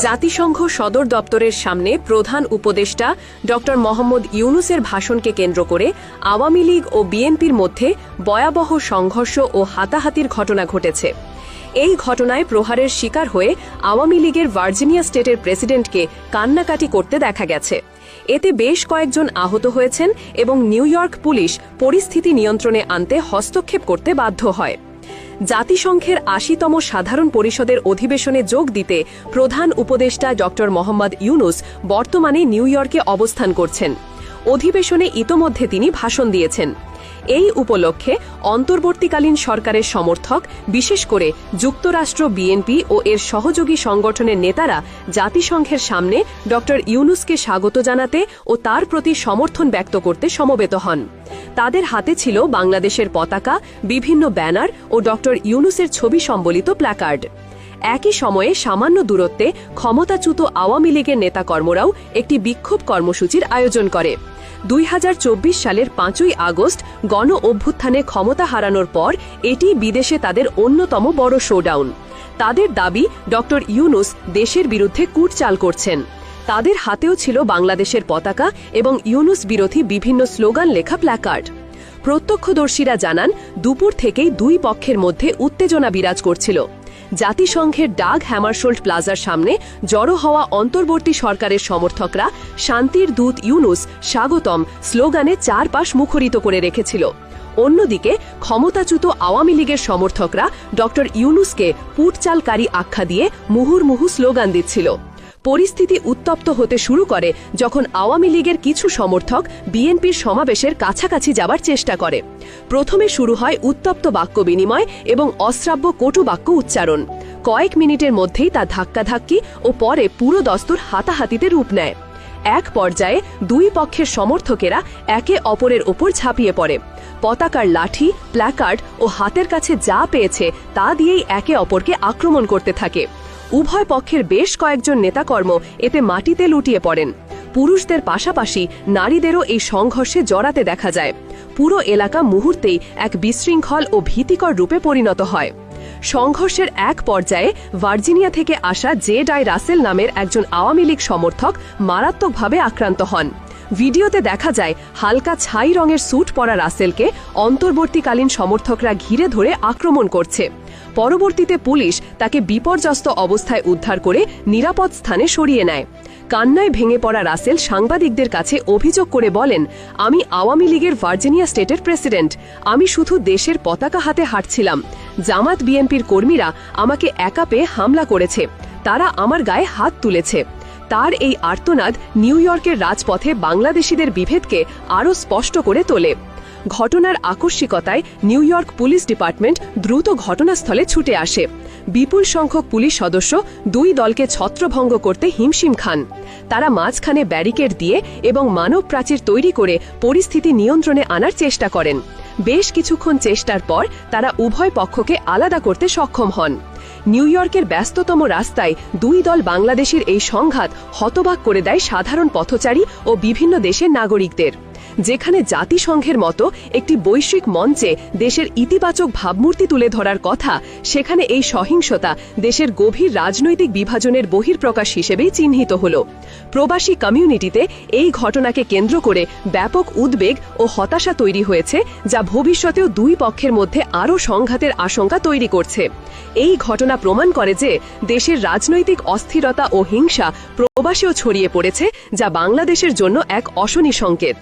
জাতিসংঘ সদর দপ্তরের সামনে প্রধান উপদেষ্টা ড মোহাম্মদ ইউনুসের ভাষণকে কেন্দ্র করে আওয়ামী লীগ ও বিএনপির মধ্যে ভয়াবহ সংঘর্ষ ও হাতাহাতির ঘটনা ঘটেছে। এই ঘটনায় প্রহারের শিকার হয়ে আওয়ামী লীগের ভার্জিনিয়া স্টেটের প্রেসিডেন্টকে কান্নাকাটি করতে দেখা গেছে। এতে বেশ কয়েকজন আহত হয়েছেন এবং নিউ ইয়র্ক পুলিশ পরিস্থিতি নিয়ন্ত্রণে আনতে হস্তক্ষেপ করতে বাধ্য হয়। জাতিসংঘের আশিতম সাধারণ পরিষদের অধিবেশনে যোগ দিতে প্রধান উপদেষ্টা ড মোহাম্মদ ইউনুস বর্তমানে নিউ ইয়র্কে অবস্থান করছেন। অধিবেশনে ইতোমধ্যে তিনি ভাষণ দিয়েছেন। এই উপলক্ষে অন্তর্বর্তীকালীন সরকারের সমর্থক, বিশেষ করে যুক্তরাষ্ট্র, বিএনপি ও এর সহযোগী সংগঠনের নেতারা জাতিসংঘের সামনে ড. ইউনুসকে স্বাগত জানাতে ও তার প্রতি সমর্থন ব্যক্ত করতে সমবেত হন। তাদের হাতে ছিল বাংলাদেশের পতাকা, বিভিন্ন ব্যানার ও ড. ইউনুসের ছবি সম্বলিত প্ল্যাকার্ড। একই সময়ে সামান্য দূরত্বে ক্ষমতাচ্যুত আওয়ামী লীগের নেতাকর্মরাও একটি বিক্ষোভ কর্মসূচির আয়োজন করে। দুই চব্বিশ সালের পাঁচই আগস্ট গণ অভ্যুত্থানে ক্ষমতা হারানোর পর এটি বিদেশে তাদের অন্যতম বড় শোডাউন। তাদের দাবি ড ইউনুস দেশের বিরুদ্ধে কূটচাল করছেন। তাদের হাতেও ছিল বাংলাদেশের পতাকা এবং ইউনুস বিরোধী বিভিন্ন স্লোগান লেখা প্ল্যাকার্ড। প্রত্যক্ষদর্শীরা জানান, দুপুর থেকেই দুই পক্ষের মধ্যে উত্তেজনা বিরাজ করছিল। জাতিসংঘের ডাগ হ্যামারশোল্ড প্লাজার সামনে জড়ো হওয়া অন্তর্বর্তী সরকারের সমর্থকরা শান্তির দূত ইউনুস স্বাগতম স্লোগানে চারপাশ মুখরিত করে রেখেছিল। অন্যদিকে ক্ষমতাচ্যুত আওয়ামী লীগের সমর্থকরা ড ইউনুসকে পুটচালকারী আখ্যা দিয়ে মুহুর্মুহু স্লোগান দিচ্ছিল। পরিস্থিতি উত্তপ্ত হতে শুরু করে যখন আওয়ামী লীগের কিছু সমর্থক বিএনপির সমাবেশের কাছাকাছি যাবার চেষ্টা করে। প্রথমে শুরু হয় উত্তপ্ত বাক্য বিনিময় এবং অশ্রাব্য কটু বাক্য উচ্চারণ। কয়েক মিনিটের মধ্যেই তা ধাক্কাধাক্কি ও পরে পুরো দস্তুর হাতাহাতিতে রূপ নেয়। এক পর্যায়ে দুই পক্ষের সমর্থকেরা একে অপরের ওপর ঝাঁপিয়ে পড়ে। পতাকার লাঠি, প্ল্যাকার্ড ও হাতের কাছে যা পেয়েছে তা দিয়েই একে অপরকে আক্রমণ করতে থাকে। উভয় পক্ষের বেশ কয়েকজন নেতাকর্ম এতে মাটিতে লুটিয়ে পড়েন। পুরুষদের পাশাপাশি নারীদেরও এই সংঘর্ষে জড়াতে দেখা যায়। পুরো এলাকা মুহূর্তেই এক বিশৃঙ্খল ও ভীতিকর রূপে পরিণত হয়। সংঘর্ষের এক পর্যায়ে ভার্জিনিয়া থেকে আসা জে ডাই রাসেল নামের একজন আওয়ামী লীগ সমর্থক মারাত্মকভাবে আক্রান্ত হন। ভিডিওতে দেখা যায়, হালকা ছাই রঙের স্যুট পরা রাসেলকে অন্তর্বর্তীকালীন সমর্থকরা ঘিরে ধরে আক্রমণ করছে। পরবর্তীতে পুলিশ তাকে বিপর্যস্ত অবস্থায় উদ্ধার করে নিরাপদ স্থানে সরিয়ে নেয়। কান্নায় ভেঙে পড়া রাসেল সাংবাদিকদের কাছে অভিযোগ করে বলেন, আমি আওয়ামী লীগের ভার্জিনিয়া স্টেটের প্রেসিডেন্ট। আমি শুধু দেশের পতাকা হাতে হাঁটছিলাম। জামাত বিএনপির কর্মীরা আমাকে একা পেয়ে হামলা করেছে। তারা আমার গায়ে হাত তুলেছে। তার এই আর্তনাদ নিউ ইয়র্কের রাজপথে বাংলাদেশিদের বিভেদকে আরও স্পষ্ট করে তোলে। ঘটনার আকস্মিকতায় নিউ ইয়র্ক পুলিশ ডিপার্টমেন্ট দ্রুত ঘটনাস্থলে ছুটে আসে। বিপুল সংখ্যক পুলিশ সদস্য দুই দলকে ছত্রভঙ্গ করতে হিমশিম খান। তারা মাঝখানে ব্যারিকেড দিয়ে এবং মানব প্রাচীর তৈরি করে পরিস্থিতি নিয়ন্ত্রণে আনার চেষ্টা করেন। বেশ কিছুক্ষণ চেষ্টার পর তারা উভয় পক্ষকে আলাদা করতে সক্ষম হন। নিউ ইয়র্কের ব্যস্ততম রাস্তায় দুই দল বাংলাদেশের এই সংঘাত হতবাক করে দেয় সাধারণ পথচারী ও বিভিন্ন দেশের নাগরিকদের। যেখানে জাতিসংঘের মতো একটি বৈশ্বিক মঞ্চে দেশের ইতিবাচক ভাবমূর্তি তুলে ধরার কথা, সেখানে এই সহিংসতা দেশের গভীর রাজনৈতিক বিভাজনের বহির্প্রকাশ হিসেবেই চিহ্নিত হল। প্রবাসী কমিউনিটিতে এই ঘটনাকে কেন্দ্র করে ব্যাপক উদ্বেগ ও হতাশা তৈরি হয়েছে, যা ভবিষ্যতেও দুই পক্ষের মধ্যে আরও সংঘাতের আশঙ্কা তৈরি করছে। এই ঘটনা প্রমাণ করে যে দেশের রাজনৈতিক অস্থিরতা ও হিংসা প্রবাসেও ছড়িয়ে পড়েছে, যা বাংলাদেশের জন্য এক অশনি সংকেত।